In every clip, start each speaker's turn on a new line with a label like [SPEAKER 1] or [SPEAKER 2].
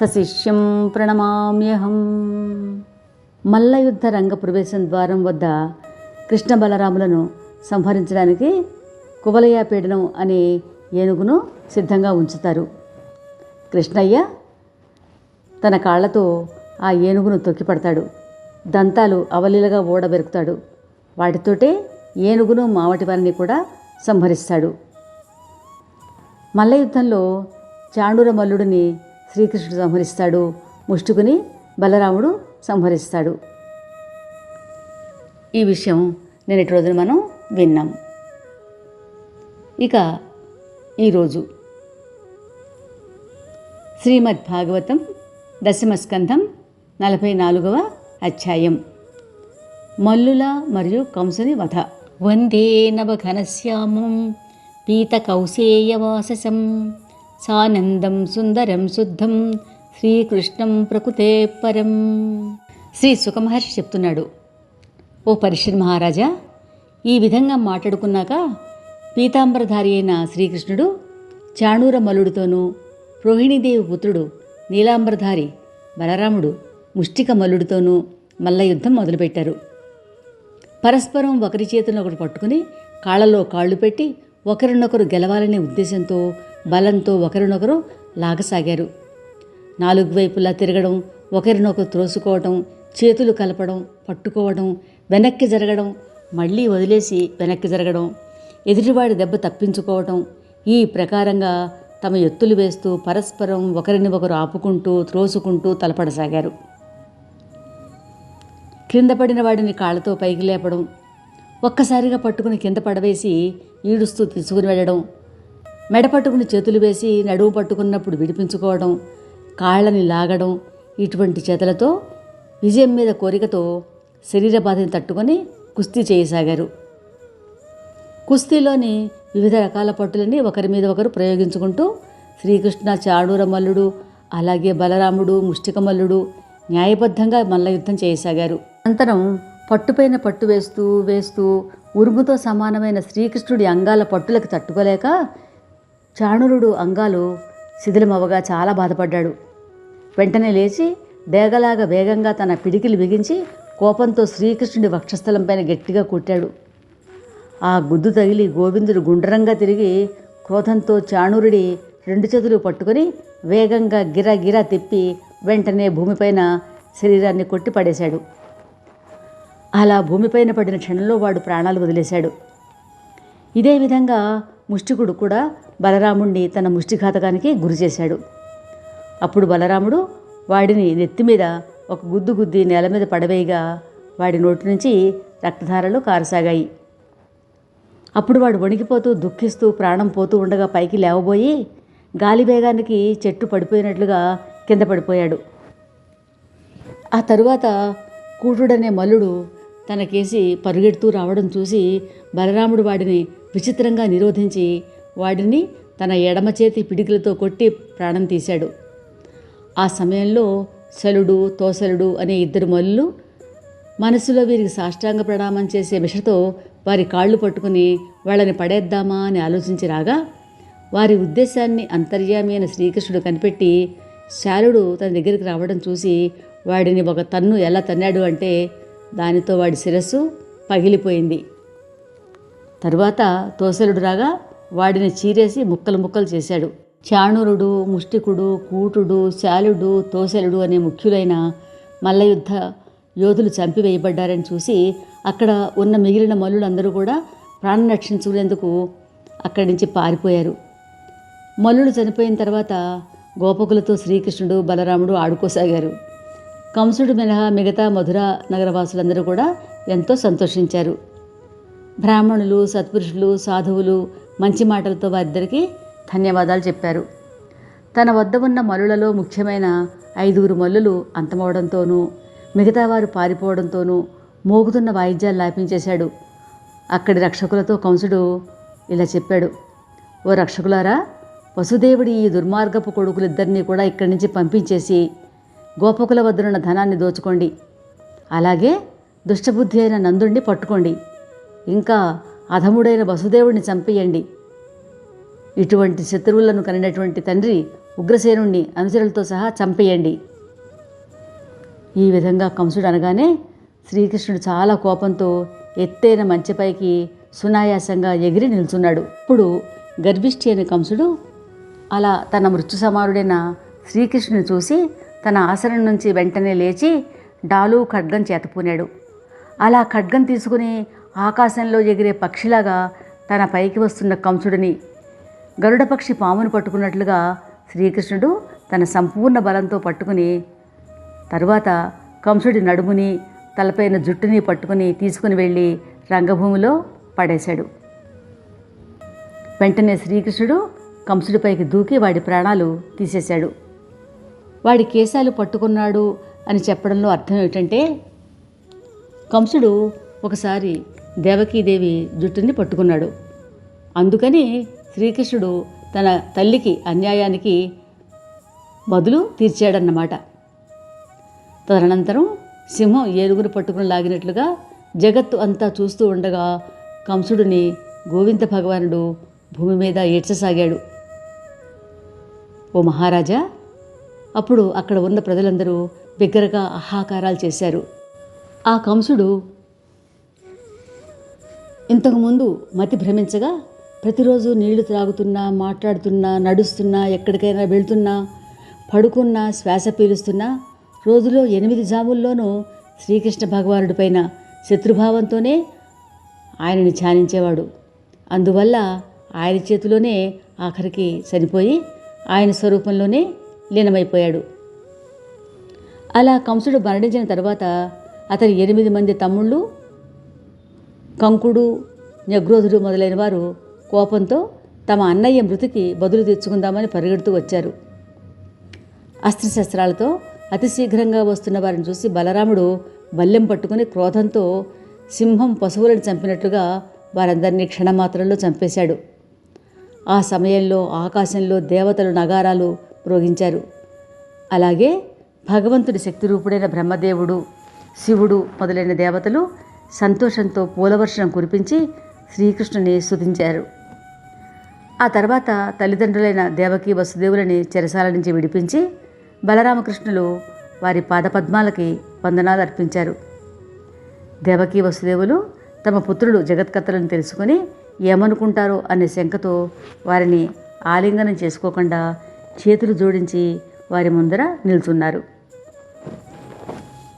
[SPEAKER 1] సశిష్యం ప్రణమామ్యహం. మల్లయుద్ధ రంగ ప్రవేశం ద్వారం వద్ద కృష్ణ బలరాములను సంహరించడానికి కువలయాపీడనం అనే ఏనుగును సిద్ధంగా ఉంచుతారు. కృష్ణయ్య తన కాళ్ళతో ఆ ఏనుగును తొక్కిపడతాడు. దంతాలు అవలీలగా ఓడబెరుకుతాడు. వాటితోటే ఏనుగును మావటి వారిని కూడా సంహరిస్తాడు. మల్లయుద్ధంలో చాండూర మల్లుడిని శ్రీకృష్ణుడు సంహరిస్తాడు. ముష్టుకుని బలరాముడు సంహరిస్తాడు. ఈ విషయం నిన్నటి రోజున మనం విన్నాం. ఇక ఈరోజు శ్రీమద్ భాగవతం దశమస్కంధం నలభై నాలుగవ అధ్యాయం. మల్లుల మరియు కంసుని వధ. వందే నవఘనశ్యామం పీతకౌసేయవాససం సానందం సుందరం శుద్ధం శ్రీకృష్ణం ప్రకృతే పరం. శ్రీ సుఖమహర్షి చెప్తున్నాడు ఓ పరిశ్రమ మహారాజా ఈ విధంగా మాట్లాడుకున్నాక పీతాంబరధారి అయిన శ్రీకృష్ణుడు చాణూర మల్లుడితోనూ రోహిణీదేవి పుత్రుడు నీలాంబరధారి బలరాముడు ముష్టిక మల్లుడితోనూ మల్ల యుద్ధం మొదలుపెట్టారు. పరస్పరం ఒకరి చేతులను ఒకటి పట్టుకుని కాళ్ళలో కాళ్ళు పెట్టి ఒకరినొకరు గెలవాలనే ఉద్దేశంతో బలంతో ఒకరినొకరు లాగసాగారు. నాలుగు వైపులా తిరగడం ఒకరినొకరు త్రోసుకోవడం చేతులు కలపడం పట్టుకోవడం వెనక్కి జరగడం మళ్ళీ వదిలేసి వెనక్కి జరగడం ఎదుటివాడి దెబ్బ తప్పించుకోవటం ఈ ప్రకారంగా తమ ఎత్తులు వేస్తూ పరస్పరం ఒకరిని ఒకరు ఆపుకుంటూ త్రోసుకుంటూ తలపడసాగారు. క్రింద పడిన వాడిని కాళ్ళతో పైకి లేపడం ఒక్కసారిగా పట్టుకుని కింద పడవేసి ఈడుస్తూ తీసుకుని వెళ్ళడం మెడ పట్టుకుని చేతులు వేసి నడువు పట్టుకున్నప్పుడు విడిపించుకోవడం కాళ్ళని లాగడం ఇటువంటి చేతలతో విజయం మీద కోరికతో శరీర బాధని తట్టుకొని కుస్తీ చేయసాగారు. కుస్తీలోని వివిధ రకాల పట్టులని ఒకరి మీద ఒకరు ప్రయోగించుకుంటూ శ్రీకృష్ణ చాడూర మల్లుడు అలాగే బలరాముడు ముష్టికమల్లుడు న్యాయబద్ధంగా మల్ల యుద్ధం చేయసాగారు. అనంతరం పట్టుపైన పట్టు వేస్తూ వేస్తూ ఉరుముతో సమానమైన శ్రీకృష్ణుడి అంగాల పట్టులకు తట్టుకోలేక చాణురుడు అంగాలు శిథిలమవ్వగా చాలా బాధపడ్డాడు. వెంటనే లేచి డేగలాగా వేగంగా తన పిడికిలు బిగించి కోపంతో శ్రీకృష్ణుడి వక్షస్థలంపైన గట్టిగా కొట్టాడు. ఆ గుద్దు తగిలి గోవిందుడు గుండ్రంగా తిరిగి క్రోధంతో చాణూరుడి రెండు చేతులు పట్టుకొని వేగంగా గిరా గిరా తిప్పి వెంటనే భూమిపైన శరీరాన్ని కొట్టి పడేశాడు. అలా భూమిపైన పడిన క్షణంలో వాడు ప్రాణాలు వదిలేశాడు. ఇదే విధంగా ముష్టికుడు కూడా బలరాముణ్ణి తన ముష్టిఘాతకానికి గురి చేశాడు. అప్పుడు బలరాముడు వాడిని నెత్తి మీద ఒక గుద్దు గుద్ది నేల మీద పడవేయగా వాడి నోటి నుంచి రక్తధారలు కారసాగాయి. అప్పుడు వాడు వణికిపోతూ దుఃఖిస్తూ ప్రాణం పోతూ ఉండగా పైకి లేవబోయి గాలి వేగానికి చెట్టు పడిపోయినట్లుగా కింద పడిపోయాడు. ఆ తరువాత కూటుడనే మల్లుడు తనకేసి పరుగెడుతూ రావడం చూసి బలరాముడు వాడిని విచిత్రంగా నిరోధించి వాడిని తన ఎడమ చేతి పిడికిలతో కొట్టి ప్రాణం తీశాడు. ఆ సమయంలో శలుడు తోసలుడు అనే ఇద్దరు మల్లులు మనసులో వీరికి సాష్టాంగ ప్రణామం చేసే మిషతో వారి కాళ్ళు పట్టుకుని వాళ్ళని పడేద్దామా అని ఆలోచించి రాగా వారి ఉద్దేశాన్ని అంతర్యామి అయిన శ్రీకృష్ణుడు కనిపెట్టి శాలుడు తన దగ్గరికి రావడం చూసి వాడిని ఒక తన్ను ఎలా తన్నాడు అంటే దానితో వాడి శిరస్సు పగిలిపోయింది. తరువాత తోసలుడు రాగా వాడిని చీరేసి ముక్కలు ముక్కలు చేశాడు. చాణూరుడు ముష్టికుడు కూటుడు శాలుడు తోసలుడు అనే ముఖ్యులైన మల్లయుద్ధ యోధులు చంపివేయబడ్డారని చూసి అక్కడ ఉన్న మిగిలిన మల్లులందరూ కూడా ప్రాణం రక్షించుకునేందుకు అక్కడి నుంచి పారిపోయారు. మల్లుడు చనిపోయిన తర్వాత గోపకులతో శ్రీకృష్ణుడు బలరాముడు ఆడుకోసాగారు. కంసుడు మినహా మిగతా మధుర నగరవాసులందరూ కూడా ఎంతో సంతోషించారు. బ్రాహ్మణులు సత్పురుషులు సాధువులు మంచి మాటలతో వారిద్దరికీ ధన్యవాదాలు చెప్పారు. తన వద్ద ఉన్న మల్లులలో ముఖ్యమైన ఐదుగురు మల్లులు అంతమవడంతోనూ మిగతా వారు పారిపోవడంతోనూ మోగుతున్న వాయిద్యాలు లాపించేశాడు. అక్కడి రక్షకులతో కంసుడు ఇలా చెప్పాడు ఓ రక్షకులారా వసుదేవుడి ఈ దుర్మార్గపు కొడుకులిద్దరినీ కూడా ఇక్కడి నుంచి పంపించేసి గోపకుల వద్దనున్న ధనాన్ని దోచుకోండి. అలాగే దుష్టబుద్ధి అయిన నందుణ్ణి పట్టుకోండి. ఇంకా అధముడైన వసుదేవుడిని చంపేయండి. ఇటువంటి శత్రువులను కనినటువంటి తండ్రి ఉగ్రసేనుణ్ణి అనుచరులతో సహా చంపేయండి. ఈ విధంగా కంసుడు అనగానే శ్రీకృష్ణుడు చాలా కోపంతో ఎత్తైన మంచెపైకి సునాయాసంగా ఎగిరి నిల్చున్నాడు. ఇప్పుడు గర్భిష్ఠి అయిన కంసుడు అలా తన మృత్యు సమారుడైన శ్రీకృష్ణుని చూసి తన ఆసనం నుంచి వెంటనే లేచి డాలు ఖడ్గం చేతపూనాడు అలా ఖడ్గం తీసుకుని ఆకాశంలో ఎగిరే పక్షిలాగా తన పైకి వస్తున్న కంసుడిని గరుడపక్షి పామును పట్టుకున్నట్లుగా శ్రీకృష్ణుడు తన సంపూర్ణ బలంతో పట్టుకుని తరువాత కంసుడి నడుముని తలపైన జుట్టుని పట్టుకుని తీసుకుని వెళ్ళి రంగభూమిలో పడేశాడు. వెంటనే శ్రీకృష్ణుడు కంసుడిపైకి దూకి వాడి ప్రాణాలు తీసేశాడు. వాడి కేశాలు పట్టుకున్నాడు అని చెప్పడంలో అర్థం ఏమిటంటే కంసుడు ఒకసారి దేవకీదేవి జుట్టుని పట్టుకున్నాడు. అందుకని శ్రీకృష్ణుడు తన తల్లికి అన్యాయానికి బదులు తీర్చాడన్నమాట. తదనంతరం సింహం ఏనుగును పట్టుకుని లాగినట్లుగా జగత్తు అంతా చూస్తూ ఉండగా కంసుడిని గోవింద భగవానుడు భూమి మీద ఏడ్చసాగాడు. ఓ మహారాజా అప్పుడు అక్కడ ఉన్న ప్రజలందరూ బిగ్గరగా ఆహాకారాలు చేశారు. ఆ కంసుడు ఇంతకుముందు మతి భ్రమించగా ప్రతిరోజు నీళ్ళు త్రాగుతున్నా మాట్లాడుతున్నా నడుస్తున్నా ఎక్కడికైనా వెళ్తున్నా పడుకున్నా శ్వాస పీలుస్తున్నా రోజులో ఎనిమిది జాముల్లోనూ శ్రీకృష్ణ భగవానుడి పైన శత్రుభావంతోనే ఆయనని ధ్యానించేవాడు. అందువల్ల ఆయన చేతిలోనే ఆఖరికి చనిపోయి ఆయన స్వరూపంలోనే లీనమైపోయాడు. అలా కంసుడు మరణించిన తర్వాత అతని ఎనిమిది మంది తమ్ముళ్ళు కంకుడు నగ్రోధుడు మొదలైన వారు కోపంతో తమ అన్నయ్య మృతికి బదులు తెచ్చుకుందామని పరిగెడుతూ వచ్చారు. అస్త్రశస్త్రాలతో అతి శీఘ్రంగా వస్తున్న వారిని చూసి బలరాముడు బల్లెం పట్టుకుని క్రోధంతో సింహం పశువులను చంపినట్లుగా వారందరినీ క్షణమాత్రంలో చంపేశాడు. ఆ సమయంలో ఆకాశంలో దేవతలు నగారాలు మ్రోగించారు అలాగే భగవంతుడి శక్తి రూపుడైన బ్రహ్మదేవుడు శివుడు మొదలైన దేవతలు సంతోషంతో పూలవర్షం కురిపించి శ్రీకృష్ణుని స్తుతించారు. ఆ తర్వాత తల్లిదండ్రులైన దేవకి వసుదేవులని చెరసాల నుంచి విడిపించి బలరామకృష్ణులు వారి పాదపద్మాలకి వందనాలు అర్పించారు. దేవకి వసుదేవులు తమ పుత్రుడు జగత్కర్తలను తెలుసుకొని ఏమనుకుంటారో అనే శంకతో వారిని ఆలింగనం చేసుకోకుండా చేతులు జోడించి వారి ముందర నిల్చున్నారు.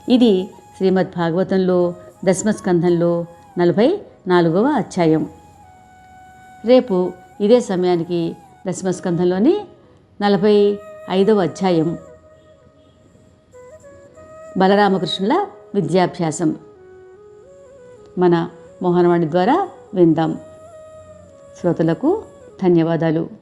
[SPEAKER 1] ఇది శ్రీమద్ భాగవతంలో దశమస్కంధంలో నలభై నాలుగవ అధ్యాయం. రేపు ఇదే సమయానికి దశమస్కంధంలోని నలభై ఐదవ అధ్యాయం. బలరామకృష్ణుల విద్యాభ్యాసం. మన మోహనవాణి ద్వారా విందాం. శ్రోతలకు ధన్యవాదాలు.